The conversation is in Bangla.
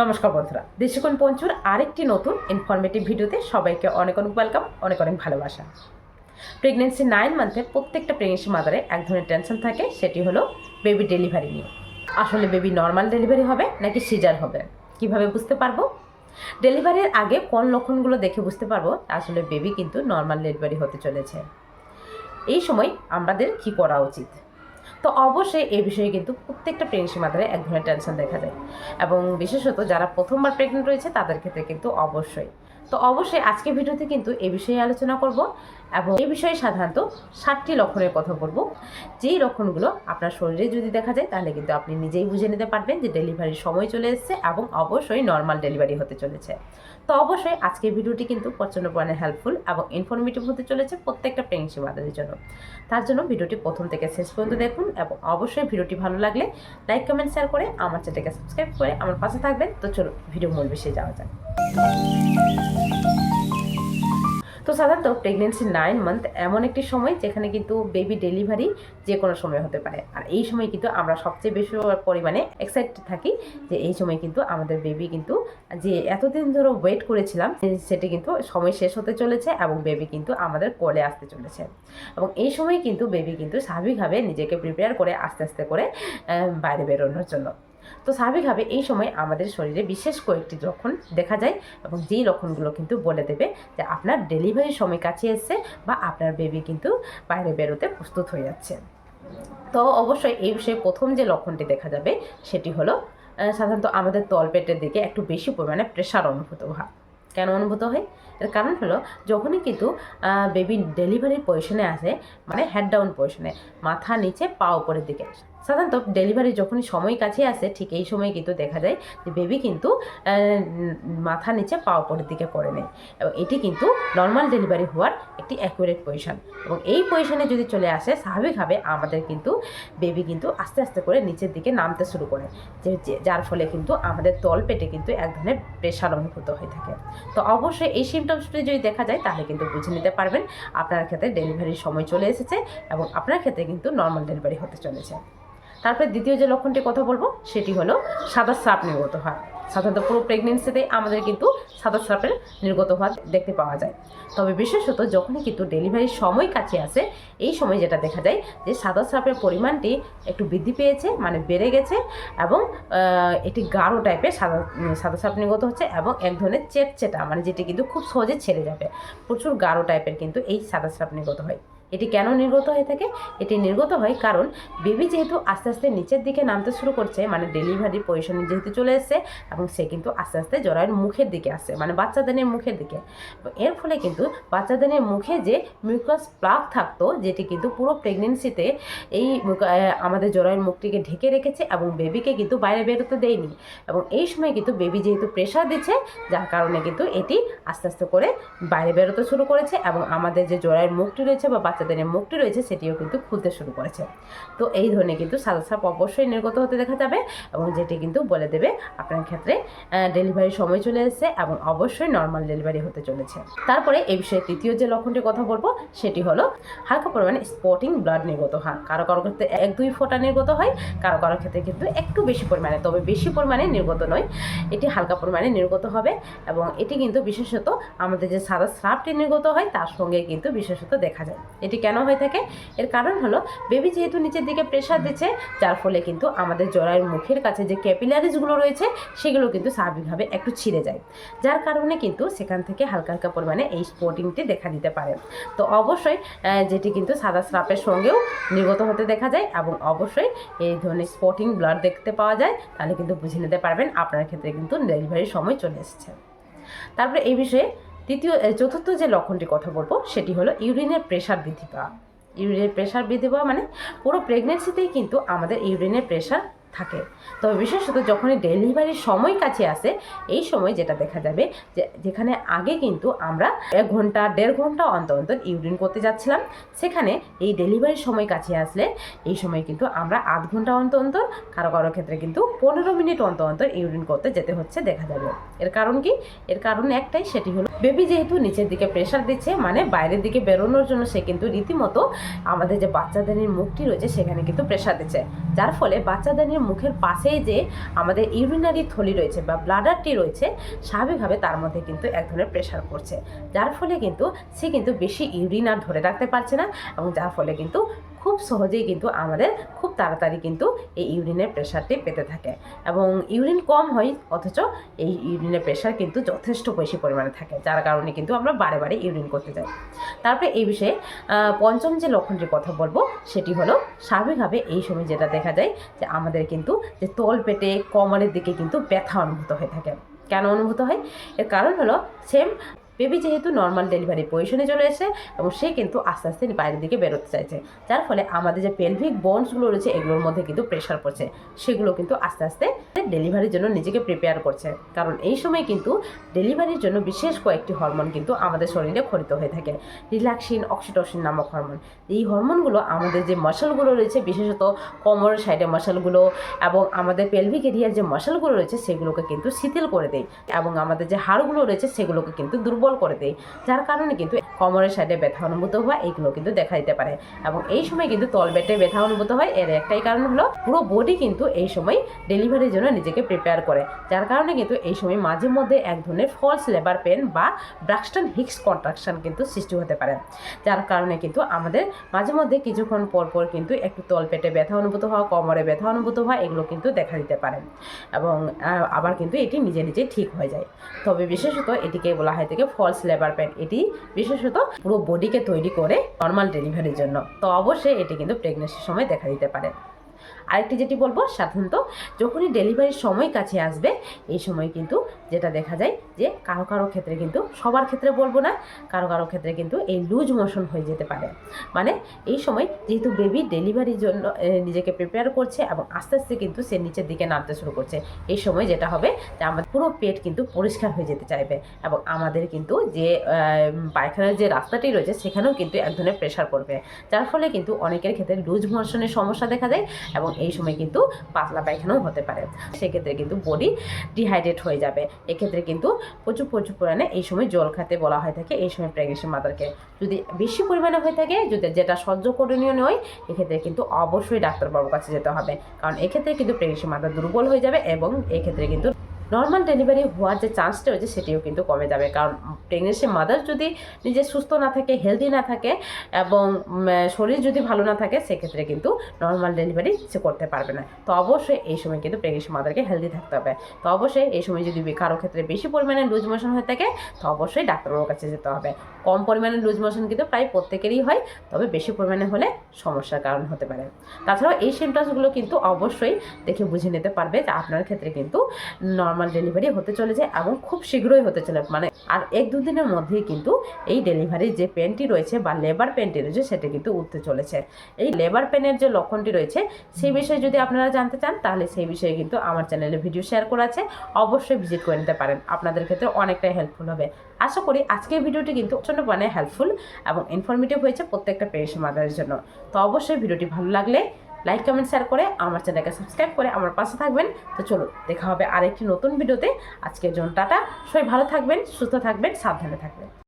নমস্কার বন্ধুরা দেশিকোণ পঞ্চুর আরেকটি নতুন ইনফরমেটিভ ভিডিওতে সবাইকে অনেক অনেক ওয়েলকাম অনেক অনেক ভালোবাসা। প্রেগনেন্সি নাইন মান্থে প্রত্যেকটা প্রেগনেন্সি মাদারে এক ধরনের টেনশন থাকে, সেটি হলো বেবি ডেলিভারি নিয়ে। আসলে বেবি নর্মাল ডেলিভারি হবে নাকি সিজার হবে, কীভাবে বুঝতে পারব? ডেলিভারির আগে কোন লক্ষণগুলো দেখে বুঝতে পারব, আসলে বেবি কিন্তু নর্মাল ডেলিভারি হতে চলেছে। এই সময় আমাদের কি করা উচিত? তো অবশ্যই এই বিষয়ে কিন্তু প্রত্যেকটা প্রেগনেন্সি মাদারে এক ধরনের টেনশন দেখা যায় এবং বিশেষত যারা প্রথমবার প্রেগনেন্ট রয়েছে, তাদের ক্ষেত্রে কিন্তু অবশ্যই। তো অবশ্যই আজকে ভিডিওতে কিন্তু এ বিষয়ে আলোচনা করব এবং এই বিষয়ে সাধারণত ষাটটি লক্ষণের কথা বলব। যেই লক্ষণগুলো আপনার শরীরে যদি দেখা যায়, তাহলে কিন্তু আপনি নিজেই বুঝে নিতে পারবেন যে ডেলিভারির সময় চলে এসেছে এবং অবশ্যই নর্মাল ডেলিভারি হতে চলেছে। তো অবশ্যই আজকের ভিডিওটি কিন্তু প্রচণ্ড পরিমাণে হেল্পফুল এবং ইনফরমেটিভ হতে চলেছে প্রত্যেকটা প্রেগনেন্সি মাদারের জন্য। তার জন্য ভিডিওটি প্রথম থেকে শেষ পর্যন্ত দেখুন এবং অবশ্যই ভিডিওটি ভালো লাগলে লাইক কমেন্ট শেয়ার করে আমার চ্যানেলকে সাবস্ক্রাইব করে আমার পাশে থাকবেন। তো চলো ভিডিও মূল বিষয়ে যাওয়া যাক। তো সাধারণত প্রেগনেন্সি নাইন মান্থ এমন একটি সময় যেখানে কিন্তু বেবি ডেলিভারি যে কোনো সময় হতে পারে। আর এই সময় কিন্তু আমরা সবচেয়ে বেশি পরিমাণে এক্সাইটেড থাকি যে এই সময় কিন্তু আমাদের বেবি কিন্তু যে এতদিন ধরে ওয়েট করেছিলাম, সেটি কিন্তু সময় শেষ হতে চলেছে এবং বেবি কিন্তু আমাদের কোলে আসতে চলেছে। এবং এই সময় কিন্তু বেবি কিন্তু স্বাভাবিকভাবে নিজেকে প্রিপেয়ার করে আস্তে আস্তে করে বাইরে বেরোনোর জন্য। তো স্বাভাবিকভাবে এই সময় আমাদের শরীরে বিশেষ কয়েকটি লক্ষণ দেখা যায় এবং যেই লক্ষণগুলো কিন্তু বলে দেবে যে আপনার ডেলিভারির সময় কাছে এসছে বা আপনার বেবি কিন্তু বাইরে বেরোতে প্রস্তুত হয়ে যাচ্ছে। তো অবশ্যই এই বিষয়ে প্রথম যে লক্ষণটি দেখা যাবে সেটি হলো সাধারণত আমাদের তলপেটের দিকে একটু বেশি পরিমাণে প্রেশার অনুভূত হয়। কেন অনুভূত হয়? এর কারণ হলো যখনই কিন্তু বেবি ডেলিভারির পজিশনে আসে মানে হেড ডাউন পজিশনে মাথা নিচে পা উপরের দিকে। সাধারণত ডেলিভারি যখনই সময় কাছে আসে, ঠিক এই সময় কিন্তু দেখা যায় যে বেবি কিন্তু মাথা নিচে পা উপরের দিকে করে নেয়। এবং এটি কিন্তু নর্মাল ডেলিভারি হওয়ার একটি অ্যাকুরেট পজিশন এবং এই পজিশনে যদি চলে আসে, স্বাভাবিকভাবে আমাদের কিন্তু বেবি কিন্তু আস্তে আস্তে করে নিচের দিকে নামতে শুরু করে। যে- যার ফলে কিন্তু আমাদের তল পেটে কিন্তু এক ধরনের প্রেশার অনুভূত হয়ে থাকে। তো অবশ্যই এই সিমটমসটি যদি দেখা যায়, তাহলে কিন্তু বুঝে নিতে পারবেন। আপনার ক্ষেত্রে ডেলিভারির সময় চলে এসেছে এবং আপনার ক্ষেত্রে কিন্তু নর্মাল ডেলিভারি হতে চলেছে। তারপরে দ্বিতীয় যে লক্ষণটি কথা বলব, সেটি হলো সাদা সাপ নির্গত হয়। সাধারণত পুরো প্রেগনেন্সিতে আমাদের কিন্তু সাদা স্রাপের নির্গত হওয়া দেখতে পাওয়া যায়। তবে বিশেষত যখনই কিন্তু ডেলিভারির সময় কাছে আসে, এই সময় যেটা দেখা যায় যে সাদা স্রাপের পরিমাণটি একটু বৃদ্ধি পেয়েছে মানে বেড়ে গেছে এবং এটি গাঢ় টাইপের সাদা সাদা স্রাপ নির্গত হচ্ছে এবং এক ধরনের চেটচেটা মানে যেটি কিন্তু খুব সহজে ছেড়ে যাবে। প্রচুর গাঢ় টাইপের কিন্তু এই সাদা স্রাপ নির্গত হয়। এটি কেন নির্গত হয়ে থাকে? এটি নির্গত হয় কারণ বেবি যেহেতু আস্তে আস্তে নিচের দিকে নামতে শুরু করছে মানে ডেলিভারি পজিশনে যেহেতু চলে এসছে এবং সে কিন্তু আস্তে আস্তে জরায়ুর মুখের দিকে আসছে মানে বাচ্চাদানের মুখের দিকে। এর ফলে কিন্তু বাচ্চাদানের মুখে যে মিউকাস প্লাগ থাকতো, যেটি কিন্তু পুরো প্রেগনেন্সিতে এই আমাদের জরায়ুর মুখটিকে ঢেকে রেখেছে এবং বেবিকে কিন্তু বাইরে বেরোতে দেয়নি। এবং এই সময় কিন্তু বেবি যেহেতু প্রেশার দিচ্ছে, যার কারণে কিন্তু এটি আস্তে আস্তে করে বাইরে বেরোতে শুরু করেছে এবং আমাদের যে জরায়ের মুখটি রয়েছে বা বাচ্চাদের মুখটি রয়েছে, সেটিও কিন্তু খুলতে শুরু করেছে। তো এই ধরনের কিন্তু সাদা সাপ অবশ্যই নির্গত হতে দেখা যাবে এবং যেটি কিন্তু বলে দেবে আপনার ক্ষেত্রে ডেলিভারির সময় চলে এসেছে এবং অবশ্যই নর্মাল ডেলিভারি হতে চলেছে। তারপরে এই বিষয়ে তৃতীয় যে লক্ষণটির কথা বলব, সেটি হলো হালকা পরিমাণে স্পটিং ব্লাড নির্গত হয় কারও কারও ক্ষেত্রে এক দুই ফোঁটা নির্গত হয়, কারও কারও ক্ষেত্রে কিন্তু একটু বেশি পরিমাণে, তবে বেশি পরিমাণে নির্গত নয়। এটি হালকা পরিমাণে নির্গত হবে এবং এটি কিন্তু বিশেষত আমাদের যে সাদা স্রাবটি নির্গত হয়, তার সঙ্গে কিন্তু বিশেষত দেখা যায়। এটি কেন হয়ে থাকে? এর কারণ হলো বেবি যেহেতু নিচের দিকে প্রেশার দিচ্ছে, যার ফলে কিন্তু আমাদের জরায়ুর মুখের কাছে যে ক্যাপিলারিজগুলো রয়েছে, সেগুলো কিন্তু স্বাভাবিকভাবে একটু ছিঁড়ে যায়। যার কারণে কিন্তু সেখান থেকে হালকা হালকা পরিমাণে এই স্পটিংটি দেখা দিতে পারে। তো অবশ্যই যেটি কিন্তু সাদা স্রাপের সঙ্গেও নির্গত হতে দেখা যায় এবং অবশ্যই এই ধরনের স্পটিং ব্লাড দেখতে পাওয়া যায়, তাহলে কিন্তু বুঝে নিতে পারবেন আপনার ক্ষেত্রে কিন্তু ডেলিভারির সময় চলে এসেছে। তারপরে এই বিষয়ে তৃতীয় চতুর্থ যে লক্ষণটির কথা বলব, সেটি হলো ইউরিনের প্রেশার বৃদ্ধি পাওয়া। ইউরিনের প্রেশার বৃদ্ধি পাওয়া মানে পুরো প্রেগনেন্সিতেই কিন্তু আমাদের ইউরিনের প্রেশার থাকে। তবে বিশেষত যখনই ডেলিভারির সময় কাছে আসে, এই সময় যেটা দেখা যাবে যে, যেখানে আগে কিন্তু আমরা এক ঘণ্টা, দেড় ঘণ্টা অন্তর অন্তর ইউরিন করতে যাচ্ছিলাম, সেখানে এই ডেলিভারির সময় কাছে আসলে এই সময় কিন্তু আমরা আধ ঘণ্টা অন্তর অন্তর, কারও কারও ক্ষেত্রে কিন্তু পনেরো মিনিট অন্তর অন্তর ইউরিন করতে যেতে হচ্ছে দেখা যাবে। এর কারণ কি? এর কারণ একটাই, সেটি হলো বেবি যেহেতু নিচের দিকে প্রেশার দিচ্ছে মানে বাইরের দিকে বেরোনোর জন্য সে কিন্তু রীতিমতো আমাদের যে বাচ্চাদানির মুখটি রয়েছে, সেখানে কিন্তু প্রেশার দিচ্ছে। যার ফলে বাচ্চাদানির যখনই মুখের পাশেই যে আমাদের ইউরিনারি থলি রয়েছে বা ব্লাডারটি রয়েছে, স্বাভাবিকভাবে তার মধ্যে কিন্তু এক ধরনের প্রেশার পড়ছে। যার ফলে কিন্তু সে কিন্তু বেশি ইউরিন আর ধরে রাখতে পারছে না এবং যার ফলে কিন্তু খুব সহজেই কিন্তু আমাদের খুব তাড়াতাড়ি কিন্তু এই ইউরিনের প্রেশারটি পেতে থাকে। এবং ইউরিন কম হয়, অথচ এই ইউরিনের প্রেশার কিন্তু যথেষ্ট বেশি পরিমাণে থাকে, যার কারণে কিন্তু আমরা বারে বারে ইউরিন করতে যাই। তারপরে এই বিষয়ে পঞ্চম যে লক্ষণটির কথা বলব, সেটি হলো স্বাভাবিকভাবে এই সময় যেটা দেখা যায় যে আমাদের কিন্তু যে তল পেটে কোমরের দিকে কিন্তু ব্যথা অনুভূত হয়ে থাকে। কেন অনুভূত হয়? এর কারণ হলো সেম বেবি যেহেতু নর্মাল ডেলিভারি পজিশনে চলে এসে এবং সে কিন্তু আস্তে আস্তে বাইরের দিকে বেরোতে চাইছে। যার ফলে আমাদের যে পেলভিক বোনসগুলো রয়েছে, এগুলোর মধ্যে কিন্তু প্রেশার পড়ছে। সেগুলো কিন্তু আস্তে আস্তে ডেলিভারির জন্য নিজেকে প্রিপেয়ার করছে। কারণ এই সময় কিন্তু ডেলিভারির জন্য বিশেষ কয়েকটি হরমোন কিন্তু আমাদের শরীরে খরিত হয়ে থাকে। রিল্যাক্সিন অক্সিটোসিন নামক হরমোন এই হরমোনগুলো আমাদের যে মাসলগুলো রয়েছে, বিশেষত কোমর সাইডে মাসলগুলো এবং আমাদের পেলভিক এরিয়ার যে মাসলগুলো রয়েছে, সেগুলোকে কিন্তু শিথিল করে দেয়। এবং আমাদের যে হাড়গুলো রয়েছে, সেগুলোকে কিন্তু দুর্বল করে দেয়, যার কারণে কিন্তু কোমরের সাইডে ব্যথা অনুভূত হওয়া এইগুলো কিন্তু দেখা দিতে পারে। এবং এই সময় কিন্তু তলবেটে ব্যথা অনুভূত হয়, এর একটাই কারণ হলো পুরো বডি কিন্তু এই সময় ডেলিভারির জন্য নিজেকে প্রিপেয়ার করে। যার কারণে কিন্তু এই সময় মাঝে মধ্যে এক ধরনের ফলস লেবার পেন বা ব্রাক্সটন হিক্স কন্ট্রাকশন কিন্তু সৃষ্টি হতে পারে। যার কারণে কিন্তু আমাদের মাঝে মধ্যে কিছুক্ষণ পর পর কিন্তু একটু তলপেটে ব্যথা অনুভূত হওয়া, কোমরে ব্যথা অনুভূত হওয়া এগুলো কিন্তু দেখা দিতে পারে। এবং আবার কিন্তু এটি নিজে নিজে ঠিক হয়ে যায়। তবে বিশেষত এটিকে বলা হয় থেকে ফলস লেবার পেন, এটি বিশেষত পুরো বডিকে তৈরি করে নর্মাল ডেলিভারির জন্য। তো অবশ্যই এটি কিন্তু প্রেগনেন্সির সময় দেখা দিতে পারে। আরেকটি যেটি বলব, সাধারণত যখনই ডেলিভারির সময় কাছে আসবে, এই সময় কিন্তু যেটা দেখা যায় যে কারও কারও ক্ষেত্রে কিন্তু, সবার ক্ষেত্রে বলব না, কারও কারও ক্ষেত্রে কিন্তু এই লুজ মোশন হয়ে যেতে পারে। মানে এই সময় যেহেতু বেবি ডেলিভারির জন্য নিজেকে প্রিপেয়ার করছে এবং আস্তে আস্তে কিন্তু সে নিচের দিকে নামতে শুরু করছে। এই সময় যেটা হবে যে আমাদের পুরো পেট কিন্তু পরিষ্কার হয়ে যেতে চাইবে এবং আমাদের কিন্তু যে পায়খানার যে রাস্তাটি রয়েছে সেখানেও কিন্তু এক ধরনের প্রেশার পড়বে। যার ফলে কিন্তু অনেকের ক্ষেত্রে লুজ মোশনের সমস্যা দেখা যায় এবং এই সময় কিন্তু পাতলা পায়খানাও হতে পারে। সেক্ষেত্রে কিন্তু বডি ডিহাইড্রেট হয়ে যাবে। এক্ষেত্রে কিন্তু প্রচুর প্রচুর পরিমাণে এই সময় জল খাতে বলা হয়ে থাকে, এই সময় প্রেগনেন্সি মাদারকে যদি বেশি পরিমাণে হয়ে থাকে, যদি যেটা সহ্য করণীয় নয়, এক্ষেত্রে কিন্তু অবশ্যই ডাক্তারবাবুর কাছে যেতে হবে। কারণ এক্ষেত্রে কিন্তু প্রেগনেন্সি মাদার দুর্বল হয়ে যাবে এবং এক্ষেত্রে কিন্তু নর্মাল ডেলিভারি হওয়ার যে চান্সটা রয়েছে সেটিও কিন্তু কমে যাবে। কারণ প্রেগনেন্সি মাদার যদি নিজে সুস্থ না থাকে হেলদি না থাকে এবং শরীর যদি ভালো না থাকে, সেক্ষেত্রে কিন্তু নর্মাল ডেলিভারি সে করতে পারবে না। তো অবশ্যই এই সময় কিন্তু প্রেগনেন্সি মাদারকে হেলদি থাকতে হবে। তো অবশ্যই এই সময় যদি কারও ক্ষেত্রে বেশি পরিমাণে লুজ মোশন হয়ে থাকে, তো অবশ্যই ডাক্তারবাবুর কাছে যেতে হবে। কম পরিমাণে লুজ মোশন কিন্তু প্রায় প্রত্যেকেরই হয়, তবে বেশি পরিমাণে হলে সমস্যার কারণ হতে পারে। তাছাড়াও এই সিমটমসগুলো কিন্তু অবশ্যই দেখে বুঝে নিতে পারবে যে আপনার ক্ষেত্রে কিন্তু নর্মাল ডেলিভারি হতে চলেছে এবং খুব শীঘ্রই হতে চলে মানে আর এক দুদিনের মধ্যেই কিন্তু এই ডেলিভারির যে পেনটি রয়েছে বা লেবার পেনটি রয়েছে সেটা কিন্তু উঠতে চলেছে। এই লেবার পেনের যে লক্ষণটি রয়েছে, সেই বিষয়ে যদি আপনারা জানতে চান, তাহলে সেই বিষয়ে কিন্তু আমার চ্যানেলে ভিডিও শেয়ার করা আছে। অবশ্যই ভিজিট করে নিতে পারেন। আপনাদের ক্ষেত্রে অনেকটাই হেল্পফুল হবে। আশা করি আজকের ভিডিওটি কিন্তু প্রচণ্ড মানে হেল্পফুল এবং ইনফরমেটিভ হয়েছে প্রত্যেকটা পেরেন্টস মাদারের জন্য। তো অবশ্যই ভিডিওটি ভালো লাগলে লাইক কমেন্ট শেয়ার করে আমার চ্যানেলকে সাবস্ক্রাইব করে আমার পাশে থাকবেন। তো চলো দেখা হবে আরেকটি নতুন ভিডিওতে। আজকের জন্য টাটা। সবাই ভালো থাকবেন, সুস্থ থাকবেন, সাবধানে থাকবেন।